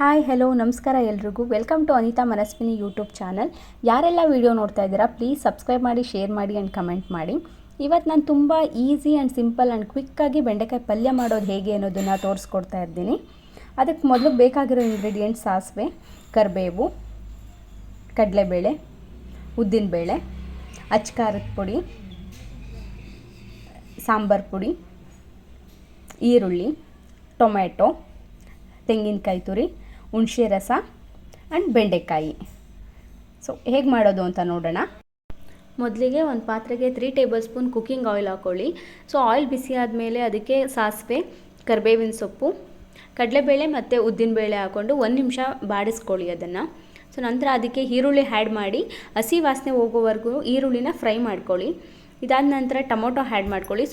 Hi hello ನಮಸ್ಕಾರ ಎಲ್ರಿಗೂ. Welcome to Anita Manaswini YouTube channel ಯಾರೆಲ್ಲ ವೀಡಿಯೋ ನೋಡ್ತಾ ಇದ್ದೀರಾ ಪ್ಲೀಸ್ ಸಬ್ಸ್ಕ್ರೈಬ್ ಮಾಡಿ ಶೇರ್ ಮಾಡಿ ಆ್ಯಂಡ್ ಕಮೆಂಟ್ ಮಾಡಿ. ಇವತ್ತು ನಾನು ತುಂಬ ಈಸಿ ಆ್ಯಂಡ್ ಸಿಂಪಲ್ ಆ್ಯಂಡ್ ಕ್ವಿಕ್ಕಾಗಿ ಬೆಂಡೆಕಾಯಿ ಪಲ್ಯ ಮಾಡೋದು ಹೇಗೆ ಅನ್ನೋದನ್ನು ತೋರಿಸ್ಕೊಡ್ತಾ ಇದ್ದೀನಿ. ಅದಕ್ಕೆ ಮೊದಲು ಬೇಕಾಗಿರೋ ಇಂಗ್ರೀಡಿಯೆಂಟ್ಸ್ ಸಾಸಿವೆ, ಕರಿಬೇವು, ಕಡಲೆಬೇಳೆ, ಉದ್ದಿನಬೇಳೆ, ಅಚ್ಕಾರದ ಪುಡಿ, ಸಾಂಬಾರು ಪುಡಿ, ಈರುಳ್ಳಿ, ಟೊಮ್ಯಾಟೊ, ತೆಂಗಿನಕಾಯಿ ತುರಿ ಹುಣಸೆ ರಸ ಆ್ಯಂಡ್ ಬೆಂಡೆಕಾಯಿ. ಸೊ ಹೇಗೆ ಮಾಡೋದು ಅಂತ ನೋಡೋಣ. ಮೊದಲಿಗೆ ಒಂದು ಪಾತ್ರೆಗೆ three table spoon cooking oil ಹಾಕ್ಕೊಳ್ಳಿ ಸೊ ಆಯಿಲ್ ಬಿಸಿ ಆದಮೇಲೆ ಅದಕ್ಕೆ ಸಾಸಿವೆ, ಕರಿಬೇವಿನ ಸೊಪ್ಪು, ಕಡಲೆಬೇಳೆ ಮತ್ತು ಉದ್ದಿನಬೇಳೆ ಹಾಕ್ಕೊಂಡು ಒಂದು ನಿಮಿಷ ಬಾಡಿಸ್ಕೊಳ್ಳಿ ಅದನ್ನು. ಸೊ ನಂತರ ಅದಕ್ಕೆ ಈರುಳ್ಳಿ ಆ್ಯಡ್ ಮಾಡಿ ಹಸಿ ವಾಸನೆ ಹೋಗೋವರೆಗೂ ಈರುಳ್ಳಿನ ಫ್ರೈ ಮಾಡ್ಕೊಳ್ಳಿ. ಇದಾದ ನಂತರ ಟೊಮೊಟೊ ಆ್ಯಡ್ ಮಾಡ್ಕೊಳ್ಳಿ.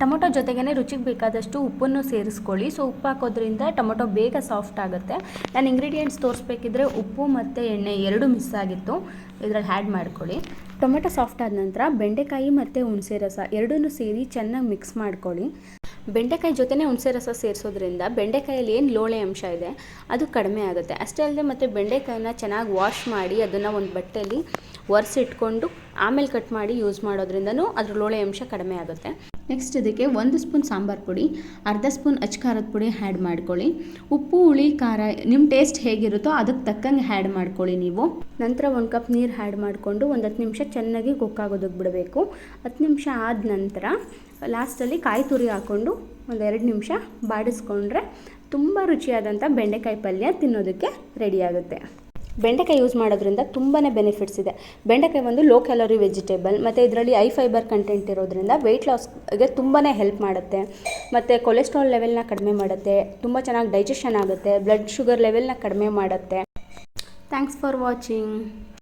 ಟೊಮೊಟೊ ಜೊತೆಗೇ ರುಚಿಗೆ ಬೇಕಾದಷ್ಟು ಉಪ್ಪನ್ನು ಸೇರಿಸ್ಕೊಳ್ಳಿ. ಸೊ ಉಪ್ಪು ಹಾಕೋದ್ರಿಂದ ಟೊಮೊಟೊ ಬೇಗ ಸಾಫ್ಟ್ ಆಗುತ್ತೆ. ನಾನು ಇಂಗ್ರೀಡಿಯೆಂಟ್ಸ್ ತೋರಿಸ್ಬೇಕಿದ್ರೆ ಉಪ್ಪು ಮತ್ತು ಎಣ್ಣೆ ಎರಡು ಮಿಸ್ ಆಗಿತ್ತು. ಇದರಲ್ಲಿ ಆ್ಯಡ್ ಮಾಡ್ಕೊಳ್ಳಿ. ಟೊಮೆಟೊ ಸಾಫ್ಟ್ ಆದ ನಂತರ ಬೆಂಡೆಕಾಯಿ ಮತ್ತು ಹುಣಸೆ ರಸ ಎರಡನ್ನೂ ಸೇರಿ ಚೆನ್ನಾಗಿ ಮಿಕ್ಸ್ ಮಾಡ್ಕೊಳ್ಳಿ. ಬೆಂಡೆಕಾಯಿ ಜೊತೆನೇ ಹುಣಸೆ ರಸ ಸೇರಿಸೋದ್ರಿಂದ ಬೆಂಡೆಕಾಯಲ್ಲಿ ಏನು ಲೋಳೆ ಅಂಶ ಇದೆ, ಅದು ಕಡಿಮೆ ಆಗುತ್ತೆ. ಅಷ್ಟೇ ಅಲ್ಲದೆ ಮತ್ತು ಬೆಂಡೆಕಾಯಿನ ಚೆನ್ನಾಗಿ ವಾಶ್ ಮಾಡಿ ಅದನ್ನು ಒಂದು ಬಟ್ಟೆಯಲ್ಲಿ ಒರೆಸಿಟ್ಕೊಂಡು ಆಮೇಲೆ ಕಟ್ ಮಾಡಿ ಯೂಸ್ ಮಾಡೋದ್ರಿಂದನೂ ಅದ್ರ ಲೋಳೆ ಅಂಶ ಕಡಿಮೆ ಆಗುತ್ತೆ. ನೆಕ್ಸ್ಟ್ ಇದಕ್ಕೆ ಒಂದು ಸ್ಪೂನ್ ಸಾಂಬಾರು ಪುಡಿ, ಅರ್ಧ ಸ್ಪೂನ್ ಅಚ್ಕಾರದ ಪುಡಿ ಹ್ಯಾಡ್ ಮಾಡ್ಕೊಳ್ಳಿ. ಉಪ್ಪು, ಹುಳಿ, ಖಾರ ನಿಮ್ಮ ಟೇಸ್ಟ್ ಹೇಗಿರುತ್ತೋ ಅದಕ್ಕೆ ತಕ್ಕಂಗೆ ಹ್ಯಾಡ್ ಮಾಡ್ಕೊಳ್ಳಿ ನೀವು. ನಂತರ ಒಂದು ಕಪ್ ನೀರು ಹ್ಯಾಡ್ ಮಾಡಿಕೊಂಡು ಒಂದು ಹತ್ತು ನಿಮಿಷ ಚೆನ್ನಾಗಿ ಕುಕ್ಕಾಗೋದಕ್ಕೆ ಬಿಡಬೇಕು. ಹತ್ತು ನಿಮಿಷ ಆದ ನಂತರ ಲಾಸ್ಟಲ್ಲಿ ಕಾಯಿ ತುರಿ ಹಾಕ್ಕೊಂಡು ಒಂದು ಎರಡು ನಿಮಿಷ ಬಾಡಿಸ್ಕೊಂಡ್ರೆ ತುಂಬ ರುಚಿಯಾದಂಥ ಬೆಂಡೆಕಾಯಿ ಪಲ್ಯ ತಿನ್ನೋದಕ್ಕೆ ರೆಡಿ ಆಗುತ್ತೆ. ಬೆಂಡೆಕಾಯಿ ಯೂಸ್ ಮಾಡೋದ್ರಿಂದ ತುಂಬಾ ಬೆನಿಫಿಟ್ಸ್ ಇದೆ. ಬೆಂಡೆಕಾಯಿ ಒಂದು ಲೋ ಕ್ಯಾಲೋರಿ ವೆಜಿಟೇಬಲ್ ಮತ್ತು ಇದರಲ್ಲಿ ಐ ಫೈಬರ್ ಕಂಟೆಂಟ್ ಇರೋದ್ರಿಂದ ವೆಯ್ಟ್ ಲಾಸ್ಗೆ ತುಂಬಾ ಹೆಲ್ಪ್ ಮಾಡುತ್ತೆ. ಮತ್ತು ಕೊಲೆಸ್ಟ್ರಾಲ್ ಲೆವೆಲ್ನ ಕಡಿಮೆ ಮಾಡುತ್ತೆ, ತುಂಬ ಚೆನ್ನಾಗಿ ಡೈಜೆಷನ್ ಆಗುತ್ತೆ ಬ್ಲಡ್ ಶುಗರ್ ಲೆವೆಲ್ನ ಕಡಿಮೆ ಮಾಡುತ್ತೆ. Thanks for watching